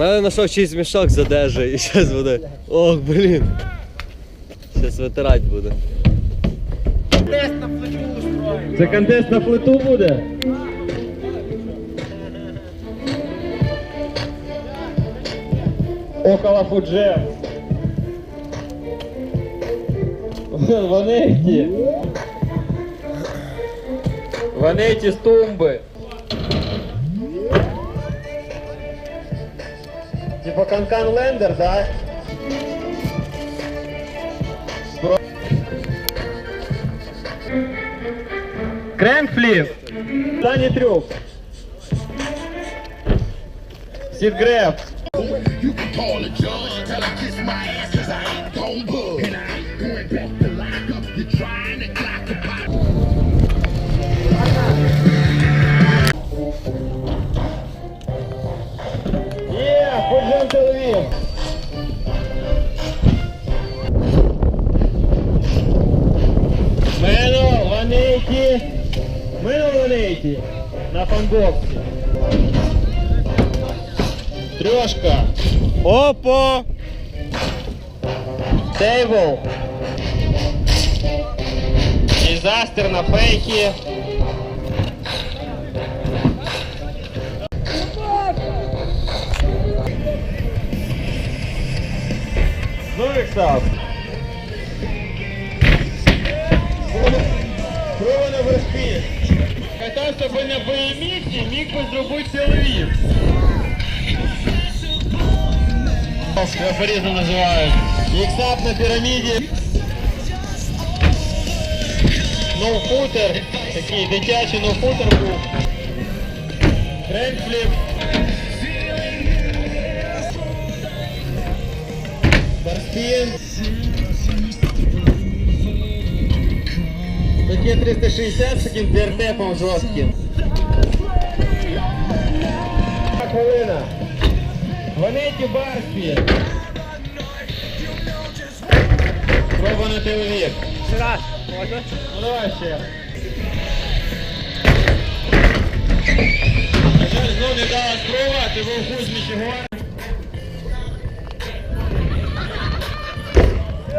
мене знайшов чийсь мішок з і зараз буде. Ох, блін. Зараз витирати буде. Контест на плиту устроїмо. Це контест на плиту буде? Около Фуджем. Вони ті. Вони ті з тумби. Типа Канкан Лендер, да? Кренкфліп. Дані трюк. Сідгреб. You Дизастер на фейкі. Ну Іксап. Крова на вершки. Катався би на BMX, міг би зробити силові. Його по-різному називають. Іксап на піраміді. Ноуфутер. Такий дитячий ноуфутер був. Грейнфліп. Барспін. Таке 360 з таким вертепом жорстким. Хвилина. Ванеті Барспін. Проба на телевік. Раз, можна? Ну давай ще. Жаль, знов не дала спробувати, був Кузьміч Ігор.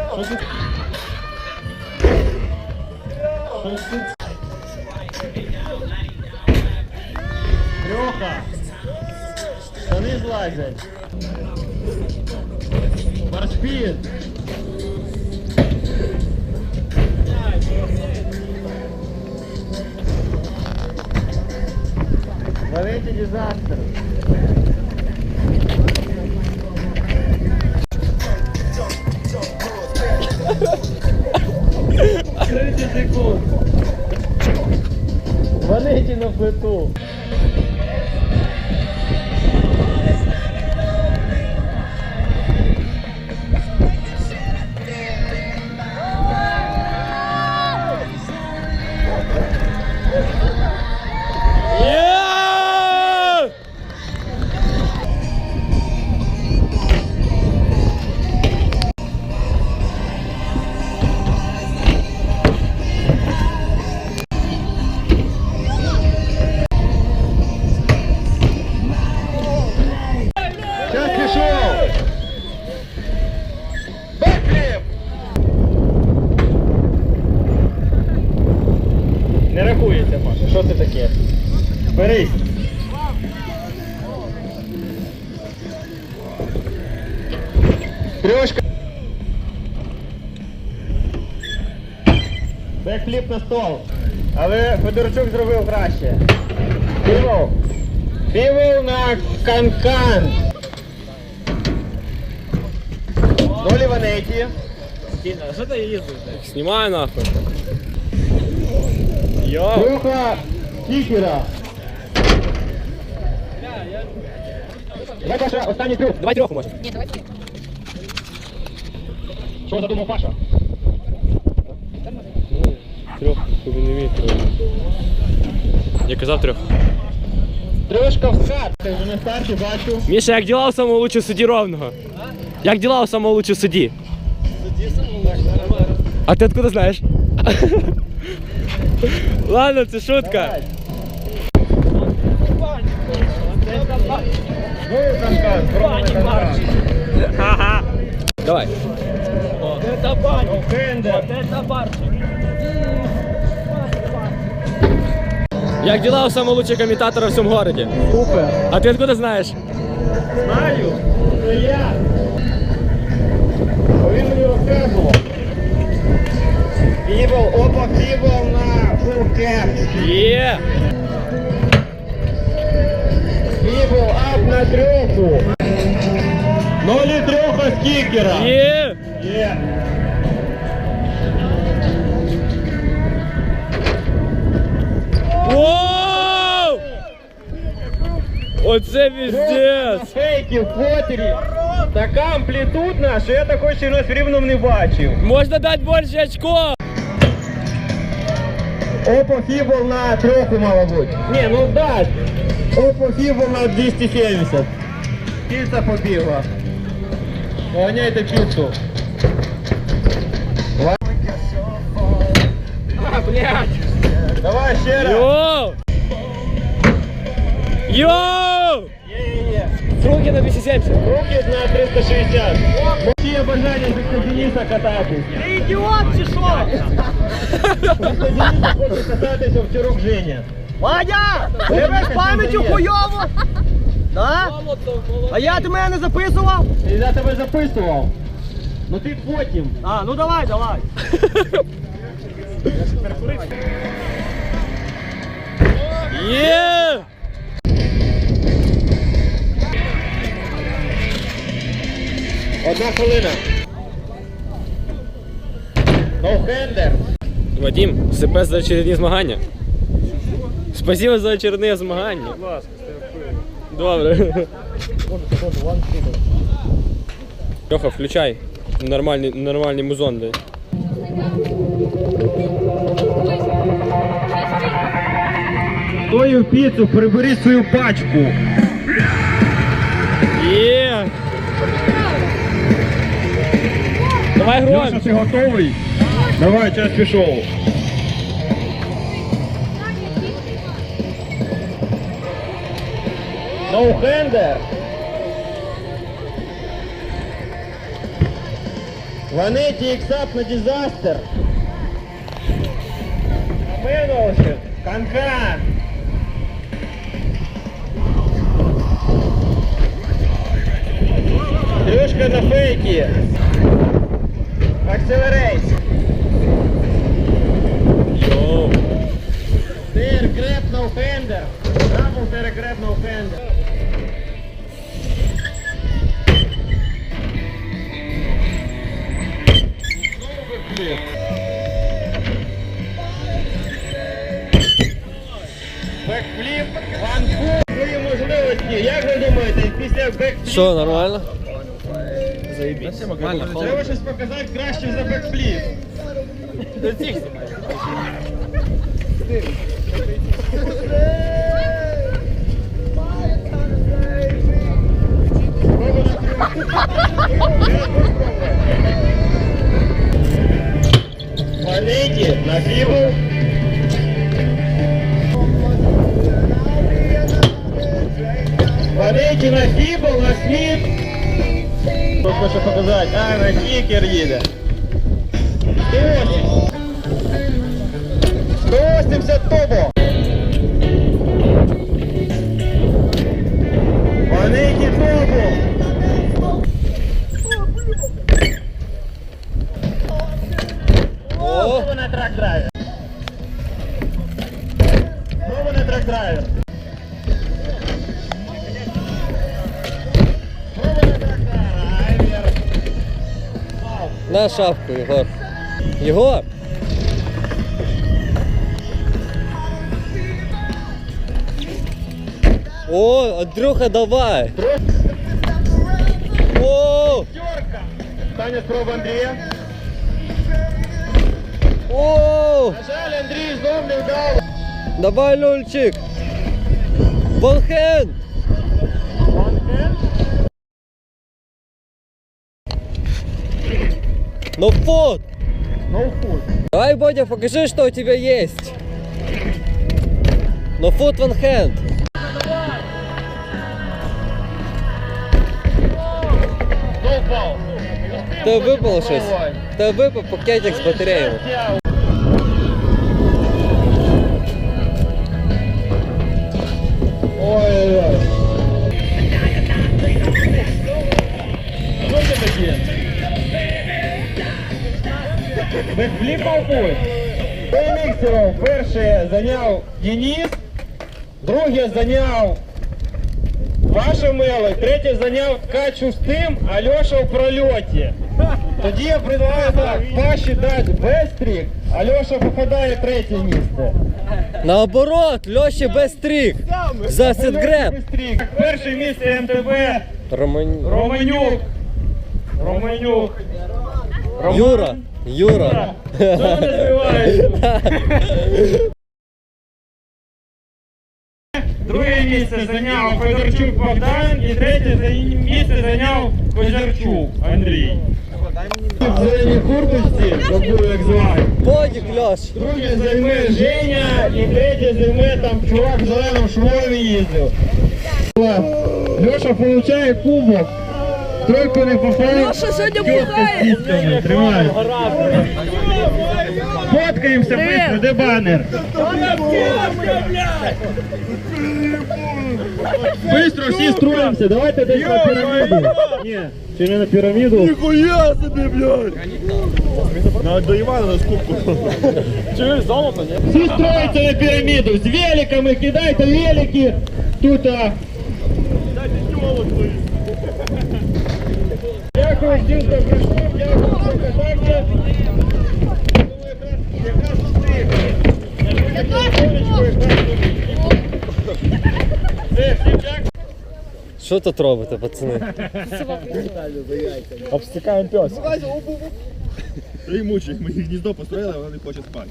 Що тут? Що тут? Трьоха. Штани злазять. Барспін. desastre. Що це таке? Берись. Трьошка. Бекфліп на стол. Але Федорчук зробив краще. Півол. Півол на канкан. Долі ванеті. Що ти їздиш? Знімай нахуй. Йо. Трюха кікера. Давай, Паша, останній трюк. Давай трьоху може. Що задумав Паша? Трьох, тобі не вміє трьох. Я казав трьох. Трьошка в хат. Ти вже не старший, бачу. Міша, як діла у самого лучшого судді ровного? Як діла у самого лучшого судді? А ти откуда знаєш? Ладно, це шутка. Давай. Знову канкан, знову канкан. Давай. Хендер. Як діла у самого коментатора в цьому городі? Супер. А ти откуда знаєш? Знаю. Це я. Він мені розказував. Фібл, опа, фібл на фулкеп. Є! Фібл ап на трьоху. Нолі трьоха з кікера. Є! Є. Воу! Оце піздець! Фейки в потері. Така амплітудна, що я такої ще раз в рівному не бачив. Можна дати більше очко! Опа фібл на трьоху, мало бути. Ні, ну дасть. Опа фібл на 270. Піца побігла. Поганяйте піцу. А, блядь. Давай ще раз. Йоу! Йоу! Є-є-є. Руки на 270. Руки на 360. Які є бажання від Дениса кататись? Ти ідіот чи що? Віктор Дениса хоче кататися в чурок Женя. Вадя! Тебе з пам'яттю хуйово? Да? А я ти мене не записував? Я тебе записував. Ну ти потім. А, ну давай, давай. Є! Одна хвилина. Ноухендер. Вадим, себе за очередні змагання. Спасибо за очередні змагання. Будь ласка, Добре. Леха, включай. Нормальний, нормальний музон, дай. Твою піцу, прибери свою пачку. Давай Леша, громче. ти готовий? Давай, час пішов. Ноухендер. Ванеті іксап на дизастер. Меновши. Канкан. Трюшка на фейки. Акселерейт. Йоу. Тер греб на фендер. Трапл тер греб на фендер. Бекфліп, ванфу, свої можливості. Як ви думаєте, після бекфліпа Що, нормально? Заебись. Нормально, треба щось показати краще за бекфліп? Валите на фибу. Валите на фибу, на сміт. Що хоче показати? А, кікер їде. 180. Шапку, Єгор. Єгор! О, Андрюха, давай! О! Таня спроба Андрія. О! На жаль, Андрій знов не вдав. Давай, Люльчик! Ванхен! Но food! Но food. Давай, Бодя, покажи, что у тебя есть. Ну Но food one hand. Ты выпал щось? Ты выпал пакетик с батареей. Ви фліпав путь? Перше зайняв Денис, друге зайняв Ваша мило, третє зайняв Ткачу з тим, а Льоша в прольоті. Тоді я предлагаю так, Паші дати бестрік, а Льоша попадає третє місце. Наоборот, Льоші без стрік. За сетгреб. Перше місце МТБ Роман... Романюк. Романюк. Роман- Юра. Юра. Друге місце зайняв Федорчук Богдан і третє місце зайняв Козярчук Андрій. В зеленій курточці, забув як звати. Подік, Льош. Друге займе Женя і третє займе там чувак в зеленому швові їздив. Льоша получає кубок. Тройку не попав. Льоша сьогодні бухає. Тримай. Фоткаємося швидко, де банер? Быстро всі строїмося, давайте десь на піраміду. Ні, чи не на піраміду? Ніхуя собі, блядь! Навіть до Івана на скупку. Чуєш, золото, ні? Всі строїться на піраміду, з великами, кидайте велики. Тут а... Дякую всім, хто прийшов, дякую. Якраз- тут. Що тут робите, пацани? Обстикаємо пес. Ти мучить, ми їх гніздо построїли, а вона не хоче спати.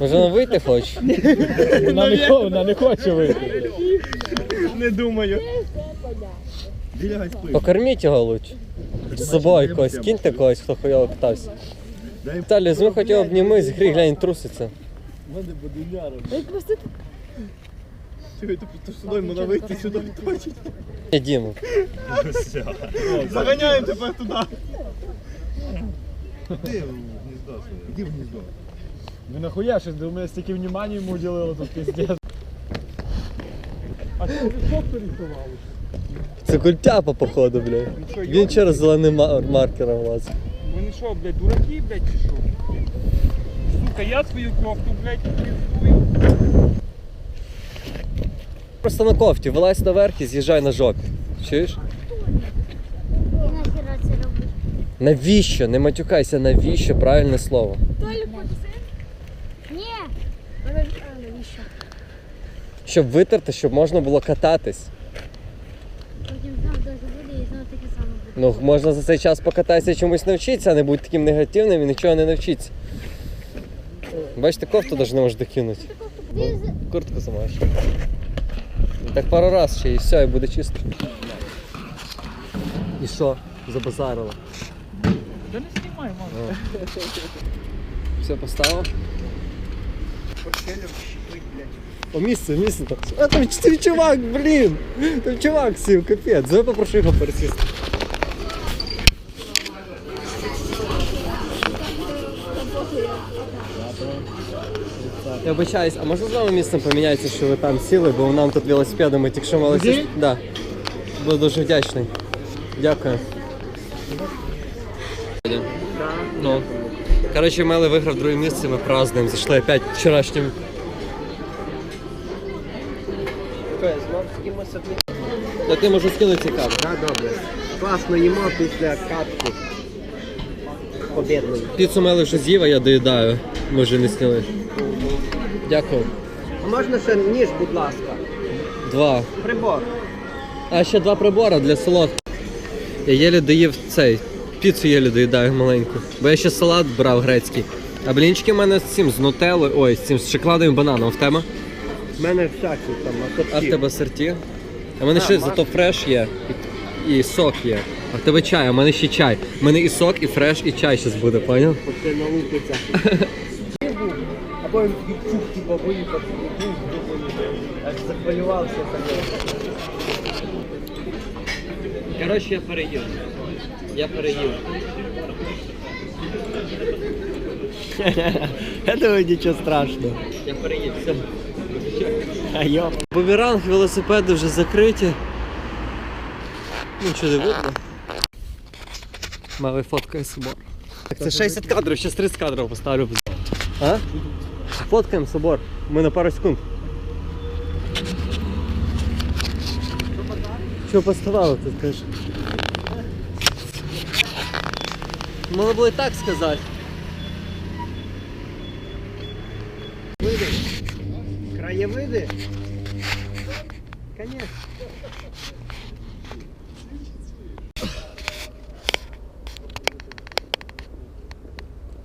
Може на вийти хочеш? Вона не, вона не хоче вийти. Не думаю. Спи. Покорміть його лучше. З собою когось, киньте когось, хто хуйово катався. Віталій, візьми хоч його обніми, глянь, труситься. Чуєте, то сюди можна вийти, сюди точить. Ні, Діма. Заганяємо тепер туди. Іди в гніздо своє. Іди в гніздо. Ви нахуя щось, до мене стільки внимання йому уділили тут піздець. А ти вже шоптер рихтував? Це культяпа, походу, блядь. Він через зеленим мар- маркером лазить. Вони що, блядь, дураки, блядь, чи що? Сука, я свою кофту, блядь, пиздую. Просто на кофті, вилазь наверх і з'їжджай на жопі. Чуєш? нахера це робити? Навіщо? Не матюкайся, навіщо? Правильне слово. Ні. Нав- а навіщо? Щоб витерти, щоб можна було кататись. Потім знов дощ буде і знову таке саме буде. Ну, можна за цей час покататися і чомусь навчитися, а не бути таким негативним і нічого не навчитися. Бачите, кофту навіть не можеш докинути. Ти Куртку замаєш. Так пару раз ще і все, і буде чисто. І що? Забазарило. Та не знімай, мама. Все поставив? О, місце, місце там. А там, там чувак, блін! Там чувак сів, капець. Давай попрошу його пересісти. Я вибачаюсь, а можна з вами місцем поміняється, що ви там сіли, бо нам тут велосипедами тільки що мали сісти? Да. Буду дуже вдячний. Дякую. Ну. Коротше, Мели виграв друге місце, ми празднуємо. Зайшли опять вчорашнім. Я можу скинути кадр. Так, добре. Класно їмо після катки. Побідної. Піцу Мели вже з'їв, а я доїдаю. Ми вже не сняли. Дякую. А можна ще ніж, будь ласка. Два. Прибор. А ще два прибори для солодких. Я єлі доїв цей. Піцу єлі доїдаю маленьку. Бо я ще салат брав грецький. А блінчики в мене з цим, з нутеллою, ой, з цим з шоколадом і бананом. В тебе? У мене всякі там, а А в тебе сорті? А в мене ще зато фреш є. І, і сок є. А в тебе чай, а в мене ще чай. У мене і сок, і фреш, і чай зараз буде, поняв? Це наукиться. Або чук, типа, виїхав, аж захвилювався. Коротше, я переїв. Я переїв. Я думаю, нічого страшного. Я переїв. Все. Бумеранг, велосипеди вже закриті. Нічого не видно. Малий фоткає собор. Так, це 60 кадрів, ще 30 кадрів поставлю. А? Фоткаємо собор. Ми на пару секунд. Що поставили, ти скажеш? Можна було і так сказати. Краєвиди? Конечно.